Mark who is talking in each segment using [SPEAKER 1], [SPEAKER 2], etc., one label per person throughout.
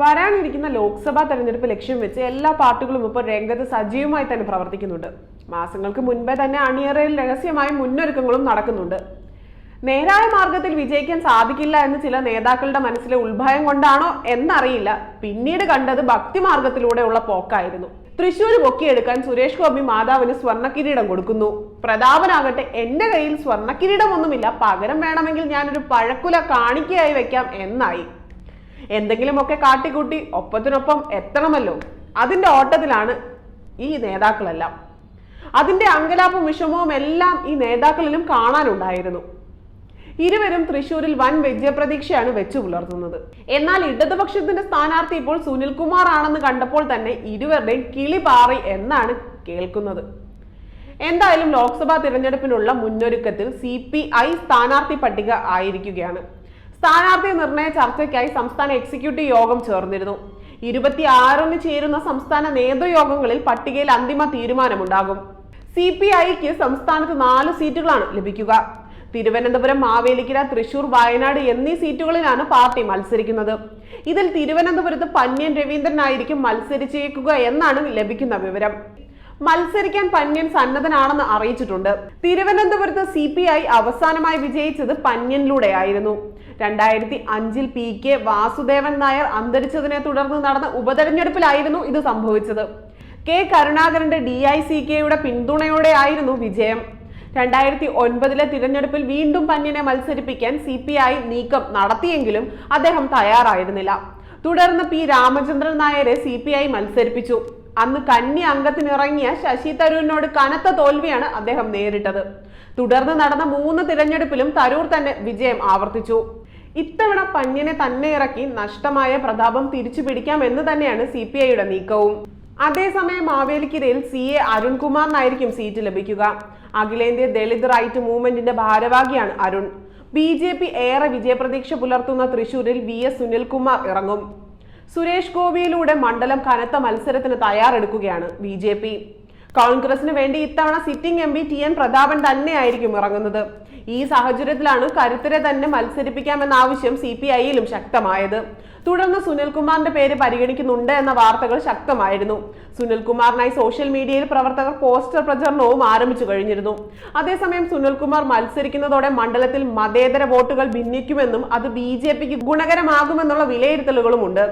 [SPEAKER 1] വരാനിരിക്കുന്ന ലോക്സഭാ തെരഞ്ഞെടുപ്പ് ലക്ഷ്യം വെച്ച് എല്ലാ പാർട്ടികളും ഇപ്പോൾ രംഗത്ത് സജീവമായി തന്നെ പ്രവർത്തിക്കുന്നുണ്ട്. മാസങ്ങൾക്ക് മുൻപേ തന്നെ അണിയറയിൽ രഹസ്യമായി മുന്നൊരുക്കങ്ങളും നടക്കുന്നുണ്ട്. നേരായ മാർഗത്തിൽ വിജയിക്കാൻ സാധിക്കില്ല എന്ന് ചില നേതാക്കളുടെ മനസ്സിലെ ഉത്ഭയം കൊണ്ടാണോ എന്നറിയില്ല. പിന്നീട് കണ്ടത് ഭക്തി മാർഗത്തിലൂടെയുള്ള പോക്കായിരുന്നു. തൃശൂർ പൊക്കിയെടുക്കാൻ സുരേഷ് ഗോപി മാതാവിന് സ്വർണ കിരീടം കൊടുക്കുന്നു. പ്രതാപനാകട്ടെ എന്റെ കയ്യിൽ സ്വർണ കിരീടമൊന്നുമില്ല പകരം വേണമെങ്കിൽ ഞാനൊരു പഴക്കുല കാണിക്കയായി വെക്കാം എന്നായി. എന്തെങ്കിലുമൊക്കെ കാട്ടിക്കൂട്ടി ഒപ്പത്തിനൊപ്പം എത്തണമല്ലോ. അതിന്റെ ഓട്ടത്തിലാണ് ഈ നേതാക്കളെല്ലാം. അതിന്റെ അങ്കലാപ്പും വിഷമവും എല്ലാം ഈ നേതാക്കളിലും കാണാനുണ്ടായിരുന്നു. ഇരുവരും തൃശൂരിൽ വൻ വിജയപ്രതീക്ഷയാണ് വെച്ചു പുലർത്തുന്നത്. എന്നാൽ ഇടതുപക്ഷത്തിന്റെ സ്ഥാനാർത്ഥി ഇപ്പോൾ സുനിൽകുമാർ ആണെന്ന് കണ്ടപ്പോൾ തന്നെ ഇരുവരുടെയും കിളി പാറി എന്നാണ് കേൾക്കുന്നത്. എന്തായാലും ലോക്സഭാ തിരഞ്ഞെടുപ്പിനുള്ള മുന്നൊരുക്കത്തിൽ സി പി ഐ സ്ഥാനാർത്ഥി പട്ടിക ആയിരിക്കുകയാണ്. സ്ഥാനാർത്ഥി നിർണയ ചർച്ചയ്ക്കായി സംസ്ഥാന എക്സിക്യൂട്ടീവ് യോഗം ചേർന്നിരുന്നു. ഇരുപത്തിയാറിന് ചേരുന്ന സംസ്ഥാന നേതൃയോഗങ്ങളിൽ പട്ടികയിൽ അന്തിമ തീരുമാനമുണ്ടാകും. സി പി ഐക്ക് സംസ്ഥാനത്ത് നാല് സീറ്റുകളാണ് ലഭിക്കുക. തിരുവനന്തപുരം മാവേലിക്കര തൃശൂർ വയനാട് എന്നീ സീറ്റുകളിലാണ് പാർട്ടി മത്സരിക്കുന്നത്. ഇതിൽ തിരുവനന്തപുരത്ത് പന്യൻ രവീന്ദ്രനായിരിക്കും മത്സരിച്ചേക്കുക എന്നാണ് ലഭിക്കുന്ന വിവരം. മത്സരിക്കാൻ പന്യൻ സന്നദ്ധനാണെന്ന് അറിയിച്ചിട്ടുണ്ട്. തിരുവനന്തപുരത്ത് സി പി ഐ അവസാനമായി വിജയിച്ചത് പന്യനിലൂടെയായിരുന്നു രണ്ടായിരത്തി അഞ്ചിൽ പി കെ വാസുദേവൻ നായർ അന്തരിച്ചതിനെ തുടർന്ന് നടന്ന ഉപതെരഞ്ഞെടുപ്പിലായിരുന്നു ഇത് സംഭവിച്ചത്. കെ കരുണാകരന്റെ ഡി ഐ സി കെയുടെ പിന്തുണയോടെ ആയിരുന്നു വിജയം. രണ്ടായിരത്തി ഒൻപതിലെ തിരഞ്ഞെടുപ്പിൽ വീണ്ടും പന്യനെ മത്സരിപ്പിക്കാൻ സി പി ഐ നീക്കം നടത്തിയെങ്കിലും അദ്ദേഹം തയ്യാറായിരുന്നില്ല. തുടർന്ന് പി രാമചന്ദ്രൻ നായരെ സി പി ഐ മത്സരിപ്പിച്ചു. അന്ന് കന്നി അംഗത്തിനിറങ്ങിയ ശശി തരൂരിനോട് കനത്ത തോൽവിയാണ് അദ്ദേഹം നേരിട്ടത്. തുടർന്ന് നടന്ന മൂന്ന് തിരഞ്ഞെടുപ്പിലും തരൂർ തന്നെ വിജയം ആവർത്തിച്ചു. ഇത്തവണ പന്യനെ തന്നെ ഇറക്കി നഷ്ടമായ പ്രതാപം തിരിച്ചു പിടിക്കാം എന്ന് തന്നെയാണ് സി പി ഐയുടെ നീക്കവും. അതേസമയം മാവേലിക്കരയിൽ സി എ അരുൺകുമാറിനായിരിക്കും സീറ്റ് ലഭിക്കുക. അഖിലേന്ത്യ ദളിത് റൈറ്റ് മൂവ്മെന്റിന്റെ ഭാരവാഹിയാണ് അരുൺ. ബി ജെ പി ഏറെ വിജയപ്രതീക്ഷ പുലർത്തുന്ന തൃശൂരിൽ വി എസ് സുനിൽകുമാർ ഇറങ്ങും. സുരേഷ് ഗോപിയിലൂടെ മണ്ഡലം കനത്ത മത്സരത്തിന് തയ്യാറെടുക്കുകയാണ് ബി ജെ പി. കോൺഗ്രസിന് വേണ്ടി ഇത്തവണ sitting M P T N Prathapan തന്നെയായിരിക്കും ഇറങ്ങുന്നത്. ഈ സാഹചര്യത്തിലാണ് കരുത്തരെ തന്നെ മത്സരിപ്പിക്കാമെന്ന ആവശ്യം സി പി ഐയിലും ശക്തമായത്. തുടർന്ന് സുനിൽകുമാറിന്റെ പേര് പരിഗണിക്കുന്നുണ്ട് എന്ന വാർത്തകൾ ശക്തമായിരുന്നു. സുനിൽകുമാറിനായി സോഷ്യൽ മീഡിയയിൽ പ്രവർത്തകർ പോസ്റ്റർ പ്രചരണവും ആരംഭിച്ചു കഴിഞ്ഞിരുന്നു. അതേസമയം സുനിൽകുമാർ മത്സരിക്കുന്നതോടെ മണ്ഡലത്തിൽ മതേതര വോട്ടുകൾ ഭിന്നിക്കുമെന്നും അത് ബി ജെ പിക്ക് ഗുണകരമാകുമെന്നുള്ള വിലയിരുത്തലുകളുമുണ്ട്.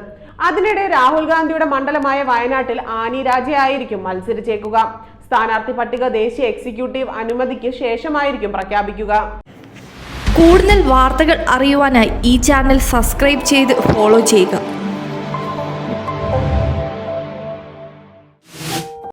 [SPEAKER 1] അതിനിടെ രാഹുൽ ഗാന്ധിയുടെ മണ്ഡലമായ വയനാട്ടിൽ ആനി രാജയായിരിക്കും മത്സരിച്ചേക്കുക. സ്ഥാനാർത്ഥി പട്ടിക ദേശീയ എക്സിക്യൂട്ടീവ് അനുമതിക്ക് ശേഷമായിരിക്കും പ്രഖ്യാപിക്കുക.
[SPEAKER 2] കൂടുതൽ വാർത്തകൾ അറിയുവാനായി ഈ ചാനൽ സബ്സ്ക്രൈബ് ചെയ്ത് ഫോളോ ചെയ്യുക.